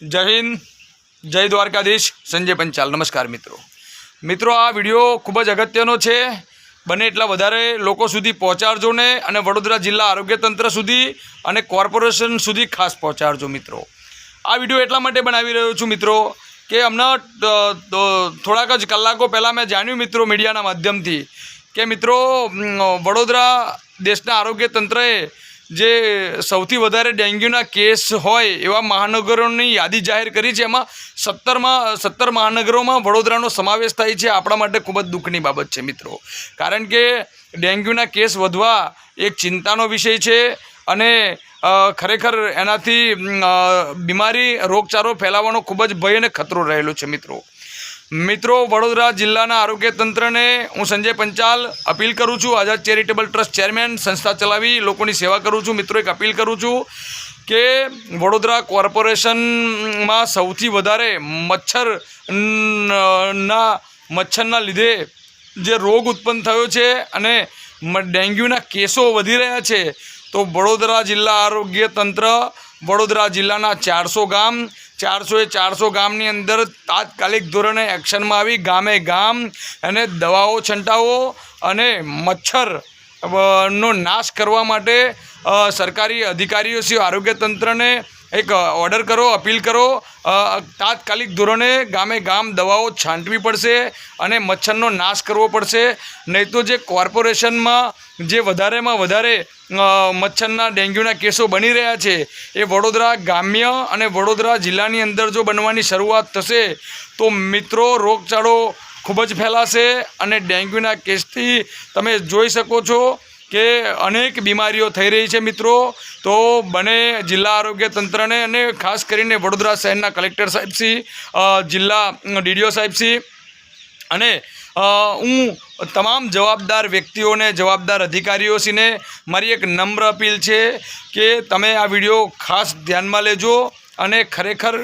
જય હિન્દ, જય દ્વારકાધીશ, સંજય પંચાલ. નમસ્કાર મિત્રો. મિત્રો, આ વીડિયો ખૂબ જ અગત્યનો છે. બને એટલા વધારે લોકો સુધી પહોંચાડજો ને અને વડોદરા જિલ્લા આરોગ્ય તંત્ર સુધી અને કોર્પોરેશન સુધી ખાસ પહોંચાડજો મિત્રો. આ વીડિયો એટલા માટે બનાવી રહ્યો છું મિત્રો કે હમણાં થોડાક જ કલાકો પહેલાં મેં જાણ્યું મિત્રો મીડિયાના માધ્યમથી કે મિત્રો વડોદરા દેશના આરોગ્ય તંત્રએ જે સૌથી વધારે ડેન્ગ્યુના કેસ હોય એવા મહાનગરોની યાદી જાહેર કરી છે. એમાં સત્તરમાં, સત્તર મહાનગરોમાં વડોદરાનો સમાવેશ થાય છે. આપણા માટે ખૂબ જ દુઃખની બાબત છે મિત્રો. કારણ કે ડેન્ગ્યુના કેસ વધવા એક ચિંતાનો વિષય છે અને ખરેખર એનાથી બીમારી, રોગચાળો ફેલાવાનો ખૂબ જ ભય અને ખતરો રહેલો છે મિત્રો. મિત્રો, વડોદરા જિલ્લાના આરોગ્ય તંત્રને હું સંજય પંચાલ અપીલ કરું છું. આઝાદ ચેરિટેબલ ટ્રસ્ટ ચેરમેન સંસ્થા ચલાવી લોકોની સેવા કરું છું. મિત્રો, એક અપીલ કરું છું કે વડોદરા કોર્પોરેશનમાં સૌથી વધારે મચ્છર ના મચ્છરના લીધે જે રોગ ઉત્પન્ન થયો છે અને ડેન્ગ્યુના કેસો વધી રહ્યા છે, તો વડોદરા જિલ્લા આરોગ્ય તંત્ર, વડોદરા જિલ્લાના ચારસો ગામ ચારસો એ ચારસો ગામની અંદર તાત્કાલિક ધોરણે એક્શનમાં આવી. ગામે ગામ અને દવાઓ છંટાવો અને મચ્છર નો નાશ કરવા માટે સરકારી અધિકારીઓ શ્રી આરોગ્ય તંત્રને એક ઓર્ડર કરો અપીલ કરો. તાત્કાલિક ધોરણે ગામે ગામ દવાઓ છાંટવી પડશે અને મચ્છરનો નાશ કરવો પડશે. નહીં તો જે કોર્પોરેશનમાં જે વધારેમાં વધારે મચ્છરના ડેન્ગ્યુના કેસો બની રહ્યા છે, એ વડોદરા ગ્રામ્ય અને વડોદરા જિલ્લાની અંદર જો બનવાની શરૂઆત થશે, તો મિત્રો રોગચાળો ખૂબ જ ફેલાશે અને ડેન્ગ્યુના કેસથી તમે જોઈ શકો છો. કે અનેક બીમારીઓ થઈ રહી છે મિત્રો. તો બને જિલ્લા આરોગ્ય તંત્રને અને ખાસ કરીને વડોદરા શહેરના કલેક્ટર સાહેબશ્રી જિલ્લા ડીડીઓ સાહેબશ્રી અને હું તમામ જવાબદાર વ્યક્તિઓને, જવાબદાર અધિકારીઓશ્રીને મારી એક નમ્ર અપીલ છે કે તમે આ વીડિયો ખાસ ધ્યાનમાં લેજો અને ખરેખર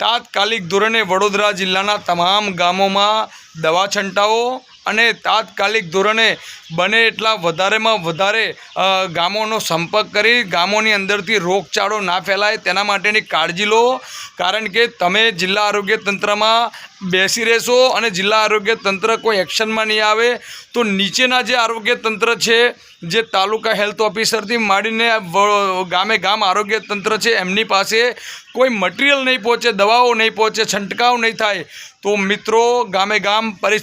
તાત્કાલિક ધોરણે વડોદરા જિલ્લાના તમામ ગામોમાં દવા છંટાવો અને તાત્કાલિક ધોરણે બને એટલા વધારેમાં વધારે ગામોનો સંપર્ક કરી, ગામોની અંદરથી રોગચાળો ના ફેલાય તેના માટેની કાળજી લો. કારણ કે તમે જિલ્લા આરોગ્ય તંત્રમાં બેસી રહેશો અને જિલ્લા આરોગ્ય તંત્ર કોઈ એક્શનમાં નહીં આવે, તો નીચેના જે આરોગ્ય તંત્ર છે, જે તાલુકા હેલ્થ ઓફિસરથી માંડીને ગામે ગામ આરોગ્ય તંત્ર છે, એમની પાસે કોઈ મટીરિયલ નહીં પહોંચે, દવાઓ નહીં પહોંચે, છંટકાવ નહીં થાય, તો મિત્રો, ગામે ગામ પરિસ્થિતિ